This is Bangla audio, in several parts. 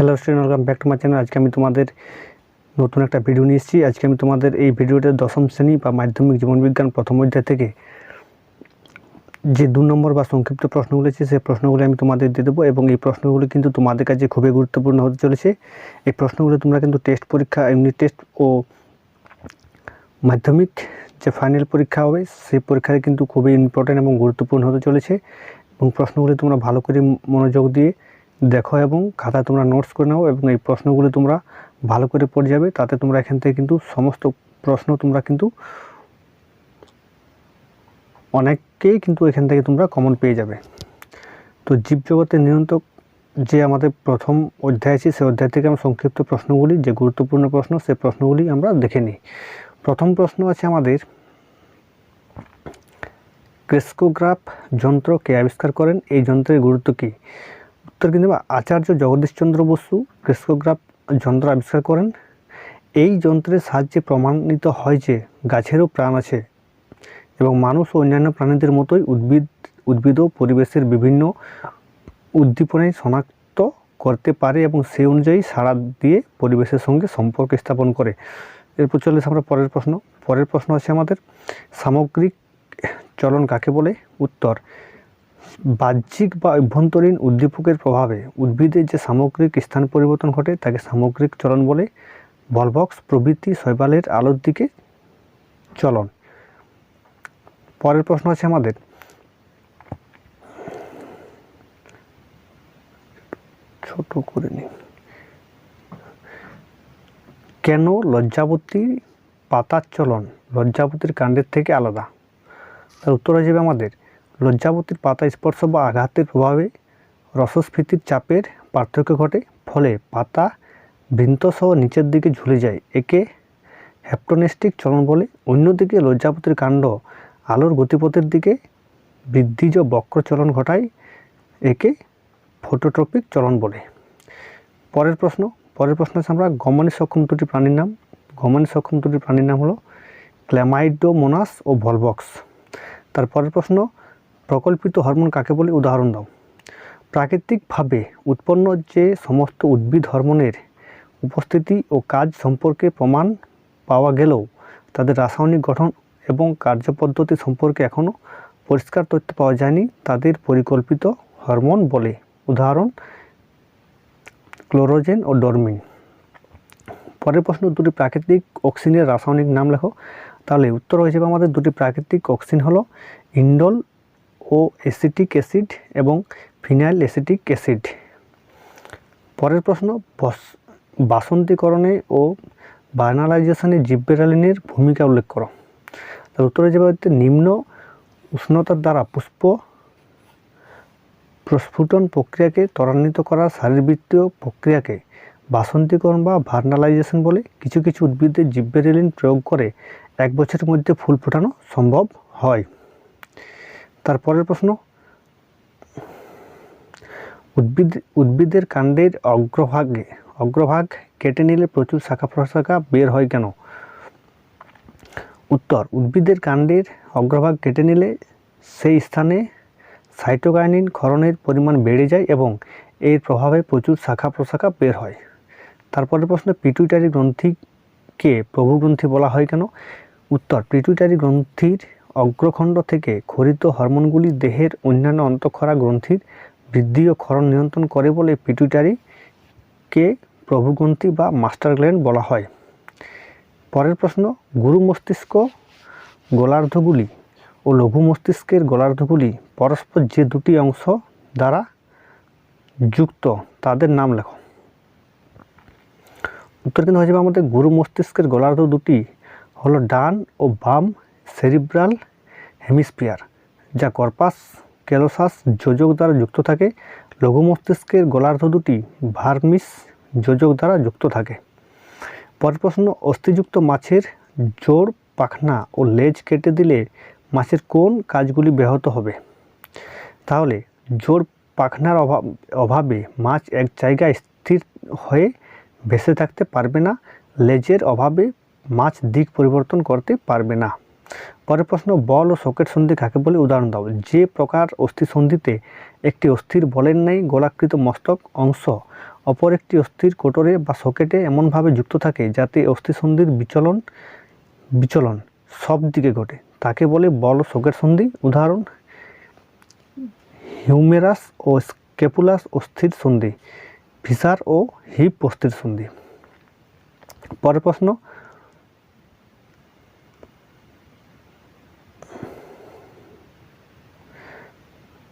Hello student welcome back to my channel আজকে আমি তোমাদের নতুন একটা ভিডিও নিয়ে এসেছি। আজকে আমি তোমাদের এই ভিডিওটা দশম শ্রেণি বা মাধ্যমিক জীবনবিজ্ঞান প্রথম অধ্যায় থেকে যে দু নম্বর বা সংক্ষিপ্ত প্রশ্নগুলো আছে, সেই প্রশ্নগুলো আমি তোমাদের দিয়ে দেবো এবং এই প্রশ্নগুলো কিন্তু তোমাদের কাছে খুবই গুরুত্বপূর্ণ হতে চলেছে। এই প্রশ্নগুলো তোমরা কিন্তু টেস্ট পরীক্ষা ইউনিট টেস্ট ও মাধ্যমিক যে ফাইনাল পরীক্ষা হবে, সেই পরীক্ষায় কিন্তু খুবই ইম্পর্ট্যান্ট এবং গুরুত্বপূর্ণ হতে চলেছে। এবং প্রশ্নগুলি তোমরা ভালো করে মনোযোগ দিয়ে দেখো এবং খাতায় তোমরা নোটস করে নাও এবং এই প্রশ্নগুলি তোমরা ভালো করে পড়ে যাবে। তাতে তোমরা এখান থেকে কিন্তু সমস্ত প্রশ্ন তোমরা কিন্তু অনেককেই কিন্তু এখান থেকে তোমরা কমন পেয়ে যাবে। তো জীবজগতের নিয়ন্ত্রক যে আমাদের প্রথম অধ্যায় আছে, সেই অধ্যায় থেকে আমরা সংক্ষিপ্ত প্রশ্নগুলি, যে গুরুত্বপূর্ণ প্রশ্ন, সেই প্রশ্নগুলি আমরা দেখে নিই। প্রথম প্রশ্ন আছে আমাদের, ক্রেস্কোগ্রাফ যন্ত্র কে আবিষ্কার করেন? এই যন্ত্রের গুরুত্ব কী? উত্তর কিন্তু আচার্য জগদীশচন্দ্র বসু ক্রেস্কোগ্রাফ যন্ত্র আবিষ্কার করেন। এই যন্ত্রের সাহায্যে প্রমাণিত হয় যে গাছেরও প্রাণ আছে এবং মানুষ ও অন্যান্য প্রাণীদের মতোই উদ্ভিদ উদ্ভিদ ও পরিবেশের বিভিন্ন উদ্দীপনায় শনাক্ত করতে পারে এবং সেই অনুযায়ী সাড়া দিয়ে পরিবেশের সঙ্গে সম্পর্ক স্থাপন করে। এরপর চলে আমরা পরের প্রশ্ন। পরের প্রশ্ন আছে আমাদের, সামগ্রিক চলন কাকে বলে? উত্তর বাহ্যিক বা অভ্যন্তরীণ উদ্দীপকের প্রভাবে উদ্ভিদের যে সামগ্রিক স্থান পরিবর্তন ঘটে, তাকে সামগ্রিক চলন বলে। বলবক্স প্রভৃতি শৈবালের আলোর দিকে চলন। পরের প্রশ্ন আছে আমাদের। ছোট করে নি। কেন লজ্জাবতী পাতার চলন লজ্জাবতীর কাণ্ডের থেকে আলাদা? তার উত্তর হয়ে যাবে আমাদের। লজ্জাবতীর পাতা স্পর্শ বা আঘাতের প্রভাবে রসস্ফীতির চাপের পার্থক্য ঘটে, ফলে পাতা বৃন্তসহ নিচের দিকে ঝুলে যায়। একে হ্যাপটোনেস্টিক চলন বলে। অন্যদিকে লজ্জাপতির কাণ্ড আলোর গতিপথের দিকে বৃদ্ধিজ বক্র চলন ঘটায়। একে ফোটোট্রপিক চলন বলে। পরের প্রশ্ন। পরের প্রশ্ন আছে আমরা গমনে সক্ষম দুটি প্রাণীর নাম। গমনে সক্ষম দুটি প্রাণীর নাম হলো ক্ল্যামাইডোমোনাস ও ভলবক্স তারপরের প্রশ্ন প্রকল্পিত হরমোন কাকে বলে? উদাহরণ দাও। প্রাকৃতিকভাবে উৎপন্ন যে সমস্ত উদ্ভিদ হরমোনের উপস্থিতি ও কাজ সম্পর্কে প্রমাণ পাওয়া গেলেও তাদের রাসায়নিক গঠন এবং কার্যপদ্ধতি সম্পর্কে এখনও পরিষ্কার তথ্য পাওয়া যায়নি, তাদের পরিকল্পিত হরমোন বলে। উদাহরণ, ক্লোরোজেন ও ডরমিন। পরের প্রশ্ন, দুটি প্রাকৃতিক অক্সিনের রাসায়নিক নাম লেখো। তাহলে উত্তর হয়ে যাবে আমাদের দুটি প্রাকৃতিক অক্সিন হলো ইন্ডল ও অ্যাসিটিক অ্যাসিড এবং ফিনাইল অ্যাসিটিক অ্যাসিড। পরের প্রশ্ন, বস- বাসন্তীকরণে ও বার্নালাইজেশনে জিব্বেরালিনের ভূমিকা উল্লেখ করো। তার উত্তরে হচ্ছে নিম্ন উষ্ণতার দ্বারা পুষ্প প্রস্ফুটন প্রক্রিয়াকে ত্বরান্বিত করা শারীরবৃত্তীয় প্রক্রিয়াকে বাসন্তীকরণ বা ভার্নালাইজেশন বলে কিছু কিছু উদ্ভিদের জিব্বেরেলিন প্রয়োগ করে এক বছরের মধ্যে ফুল ফোটানো সম্ভব হয়। তারপরের প্রশ্ন, উদ্ভিদ, উদ্ভিদের কাণ্ডের অগ্রভাগে, অগ্রভাগ কেটে নিলে প্রচুর শাখা প্রশাখা বের হয় কেন? উত্তর, উদ্ভিদের কাণ্ডের অগ্রভাগ কেটে নিলে সেই স্থানে সাইটোকাইনিন ক্ষরণের পরিমাণ বেড়ে যায় এবং এর প্রভাবে প্রচুর শাখা প্রশাখা বের হয়। তারপরের প্রশ্ন, পিটুইটারি গ্রন্থিকে প্রভু গ্রন্থি বলা হয় কেন? উত্তর, পিটুইটারি গ্রন্থির অগ্রখণ্ড থেকে খরিত হরমোনগুলি দেহের অন্যান্য অন্তঃক্ষরা গ্রন্থির বৃদ্ধি ও ক্ষরণ নিয়ন্ত্রণ করে বলে পিটুইটারিকে প্রভুগ্রন্থি বা মাস্টার গ্ল্যান্ড বলা হয়। পরের প্রশ্ন, গুরু মস্তিষ্ক গোলার্ধগুলি ও লঘু মস্তিষ্কের গোলার্ধগুলি পরস্পর যে দুটি অংশ দ্বারা যুক্ত, তাদের নাম লেখো। উত্তর কিন্তু হয়ে যাবে আমাদের গুরু মস্তিষ্কের গোলার্ধ দুটি হলো ডান ও বাম সেরিব্রাল হেমিস্ফিয়ার যা কর্পাস, ক্যালোসাস, যোজক দ্বারা যুক্ত থাকে। লঘু মস্তিষ্কের গোলার্ধ দুটি ভার্মিস যোজক দ্বারা যুক্ত থাকে। পরের প্রশ্ন, অস্থিযুক্ত মাছের জোড় পাখনা ও লেজ কেটে দিলে মাছের কোন কাজগুলি ব্যাহত হবে? তাহলে জোড় পাখনার অভাব, অভাবে মাছ এক জায়গায় স্থির হয়ে ভেসে থাকতে পারবে না, লেজের অভাবে মাছ দিক পরিবর্তন করতে পারবে না। পরের প্রশ্ন, বল ও সকেট সন্ধি কাকে বলে? উদাহরণ দাও। যে প্রকার অস্থি সন্ধিতে একটি অস্থির বলের ন্যায় গোলাকৃত মস্তক, অংশ, অপর একটি অস্থির কোটরে বা সকেটে এমনভাবে যুক্ত থাকে যাতে অস্থিসন্ধির বিচলন বিচলন সব দিকে ঘটে। তাকে বলে বল ও সকেট সন্ধি। উদাহরণ, হিউমেরাস ও স্কেপুলাস অস্থির সন্ধি, ভিসার ও হিপ অস্থির সন্ধি। পরের প্রশ্ন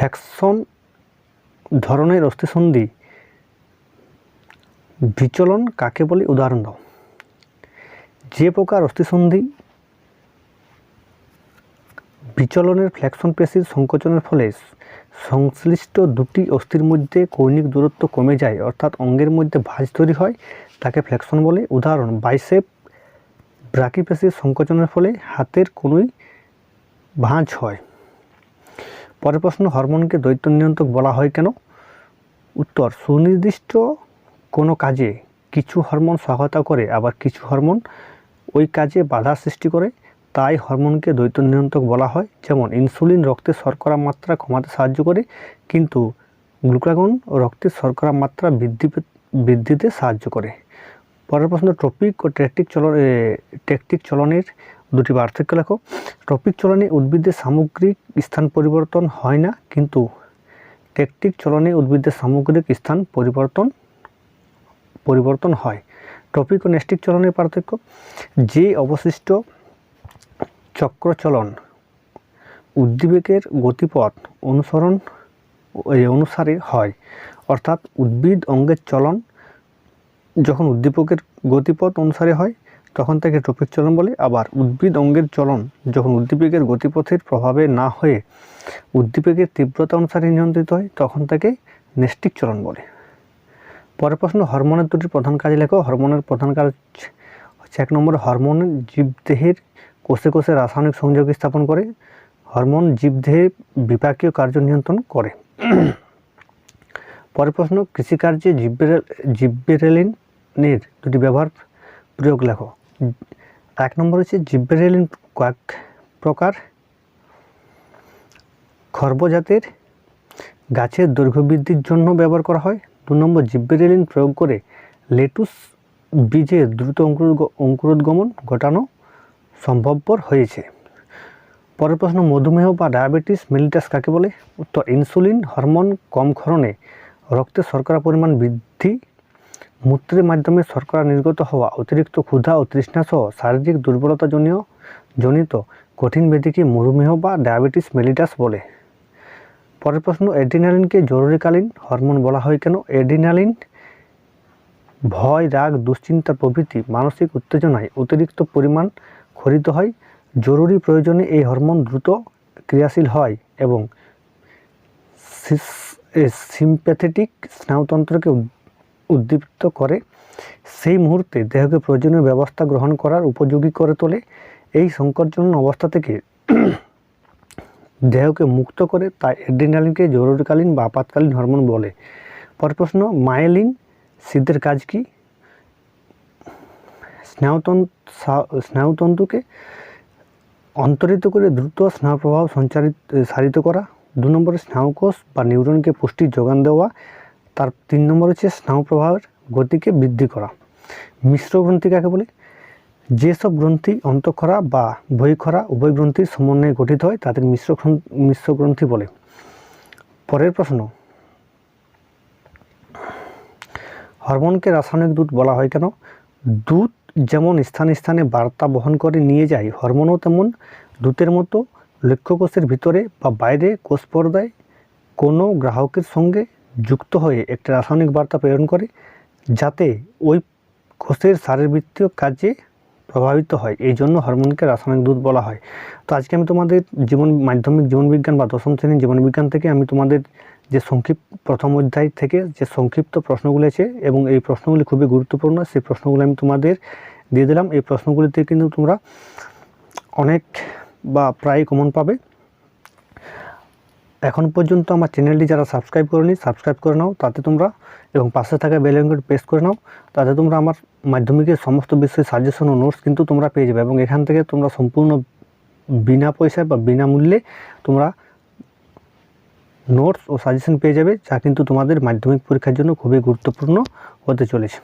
ফ্লেক্সন ধরনের অস্থিসন্ধি বিচলন কাকে বলে? উদাহরণ দাও। যে প্রকার অস্থিসন্ধি বিচলনের ফ্ল্যাকশন পেশির সংকোচনের ফলে সংশ্লিষ্ট দুটি অস্থির মধ্যে কৌণিক দূরত্ব কমে যায়, অর্থাৎ অঙ্গের মধ্যে ভাঁজ তৈরি হয়, তাকে ফ্ল্যাকশন বলে। উদাহরণ বাইসেপ ব্রাকি পেশির সংকোচনের ফলে হাতের কোনোই ভাঁজ হয়। পরের প্রশ্ন হরমোনকে দ্বৈত নিয়ন্ত্রক বলা হয় কেন? উত্তর সুনির্দিষ্ট কোনো কাজে কিছু হরমোন সহায়তা করে আবার কিছু হরমোন ওই কাজে বাধা সৃষ্টি করে তাই হরমোনকে দ্বৈত নিয়ন্ত্রক বলা হয়। যেমন ইনসুলিন রক্তে শর্করা মাত্রা কমাতে সাহায্য করে কিন্তু গ্লুকাগন রক্তের শর্করা মাত্রা বৃদ্ধি বৃদ্ধিতে সাহায্য করে। পরের প্রশ্ন ট্রপিক ও টেকটিক চলন এ, টেকটিক চলনের দুটি পার্থক্য লেখো। ট্রপিক চলনে উদ্ভিদের সামগ্রিক স্থান পরিবর্তন হয় না, কিন্তু টেকটিক চলনে উদ্ভিদের সামগ্রিক স্থান পরিবর্তন পরিবর্তন হয়। টপিক ও নেস্টিক চলনের পার্থক্য, যে অবশিষ্ট চক্রচলন উদ্দীপকের গতিপথ অনুসরণ অনুসারে হয়, অর্থাৎ উদ্ভিদ অঙ্গের চলন যখন উদ্দীপকের গতিপথ অনুসারে হয় তখন তাকে টপিক চলন বলে? আবার উদ্ভিদ অঙ্গের চলন যখন উদ্দীপকের গতিপথের প্রভাবে না হয়ে উদ্দীপকের তীব্রতা অনুসারে নিয়ন্ত্রিত হয়, তখন তাকে নেস্টিক চলন বলে। পরের প্রশ্ন, হরমোনের দুটি প্রধান কাজ লেখো। হরমোনের প্রধান কাজ হচ্ছে এক নম্বরে হরমোন জীবদেহের কোষে কোষে রাসায়নিক সংযোগ স্থাপন করে, হরমোন জীবদেহে বিপাকীয় কার্য নিয়ন্ত্রণ করে। পরের প্রশ্ন, কৃষিকার্যে জিব্বেরেল জিব্বেরেলিনের দুটি ব্যবহার প্রয়োগ লেখো। এক নম্বর হচ্ছে জিব্বেরেলিন কয়েক প্রকার খর্বজাতের গাছের দৈর্ঘ্য বৃদ্ধির জন্য ব্যবহার করা হয়। দু নম্বর জিব্বেরেলিন প্রয়োগ করে লেটুস বীজের দ্রুত অঙ্কুর অঙ্কুরোদ্গমন ঘটানো সম্ভবপর হয়েছে। পরের প্রশ্ন, মধুমেহ বা ডায়াবেটিস মেলিটাস কাকে বলে? উত্তর, ইনসুলিন হরমোন কম ক্ষরণে রক্তে শর্করা পরিমাণ বৃদ্ধি মূত্রের মাধ্যমে শর্করা নির্গত হওয়া অতিরিক্ত ক্ষুধা ও তৃষ্ণা সহ শারীরিক দুর্বলতা জনীয়, জনিত কঠিন ব্যাধিকে মধুমেহ বা ডায়াবেটিস মেলিটাস বলে। পরের প্রশ্ন, এড্রিনালিনকে জরুরিকালীন হরমোন বলা হয় কেন? এড্রিনালিন, ভয়, রাগ, দুশ্চিন্তা প্রভৃতি মানসিক উত্তেজনায় অতিরিক্ত পরিমাণ খরিত হয়। জরুরি প্রয়োজনে এই হরমোন দ্রুত ক্রিয়াশীল হয় এবং সিম্প্যাথেটিক স্নায়ুতন্ত্রকে উদ্দীপ্ত করে, সেই মুহূর্তে দেহকে প্রয়োজনীয় ব্যবস্থা গ্রহণ করার উপযোগী করে তোলে। এই সংকটজনক অবস্থা থেকে দেহকে মুক্ত করে তাই অ্যাড্রিনালিনকে জরুরিকালীন বা আপাতকালীন হরমোন বলে। পরের প্রশ্ন মায়েলিন সিদ্ধের কাজ কি? স্নায়ুতন্ত্র স্নায়ুতন্তুকে অন্তরিত করে দ্রুত স্নায়ু প্রবাহ সঞ্চারিত, সারিত করা। দু নম্বরে স্নায়ুকোষ বা নিউরনকে পুষ্টির যোগান দেওয়া। তার তিন নম্বর হচ্ছে স্নায়ু প্রবাহের গতিকে বৃদ্ধি করা। মিশ্র গ্রন্থি কাকে বলে? যেসব গ্রন্থি অন্তঃক্ষরা বা বহিঃক্ষরা উভয় গ্রন্থির সমন্বয়ে গঠিত হয়, তাদের মিশ্র মিশ্র গ্রন্থি বলে। পরের প্রশ্ন। হরমোনকে রাসায়নিক দুধ বলা হয় কেন? দুধ যেমন স্থানে স্থানে বার্তা বহন করে নিয়ে যায়, হরমোনও তেমন দূতের মতো লক্ষ্যকোষের ভিতরে বা বাইরে কোষ পর্দায় কোনো গ্রাহকের সঙ্গে যুক্ত হয়ে একটা রাসায়নিক বার্তা প্রেরণ করে, যাতে ওই কোষের শারীরবৃত্তীয় কাজে প্রভাবিত হয়। এই জন্য হরমোনকে রাসায়নিক দুধ বলা হয়। তো আজকে আমি তোমাদের জীবন, মাধ্যমিক জীবনবিজ্ঞান বা দশম শ্রেণির জীবনবিজ্ঞান থেকে আমি তোমাদের যে সংক্ষিপ্ত, প্রথম অধ্যায় থেকে যে সংক্ষিপ্ত প্রশ্নগুলি আছে এবং এই প্রশ্নগুলি খুবই গুরুত্বপূর্ণ, সেই প্রশ্নগুলি আমি তোমাদের দিয়ে দিলাম। এই প্রশ্নগুলিতে কিন্তু তোমরা অনেক বা প্রায় কমন পাবে। এখন পর্যন্ত আমার চ্যানেলটি যারা সাবস্ক্রাইব করেনি, সাবস্ক্রাইব করে নাও, তাতে তোমরা এবং পাশে থাকা বেল আইকনটি প্রেস করে নাও, তাতে তোমরা আমার মাধ্যমিকের সমস্ত বিষয়ে সাজেশন ও নোটস কিন্তু তোমরা পেয়ে যাবে এবং এখান থেকে তোমরা সম্পূর্ণ বিনা পয়সায় বা বিনামূল্যে তোমরা নোটস ও সাজেশন পেয়ে যাবে, যা কিন্তু তোমাদের মাধ্যমিক পরীক্ষার জন্য খুবই গুরুত্বপূর্ণ হতে চলেছে।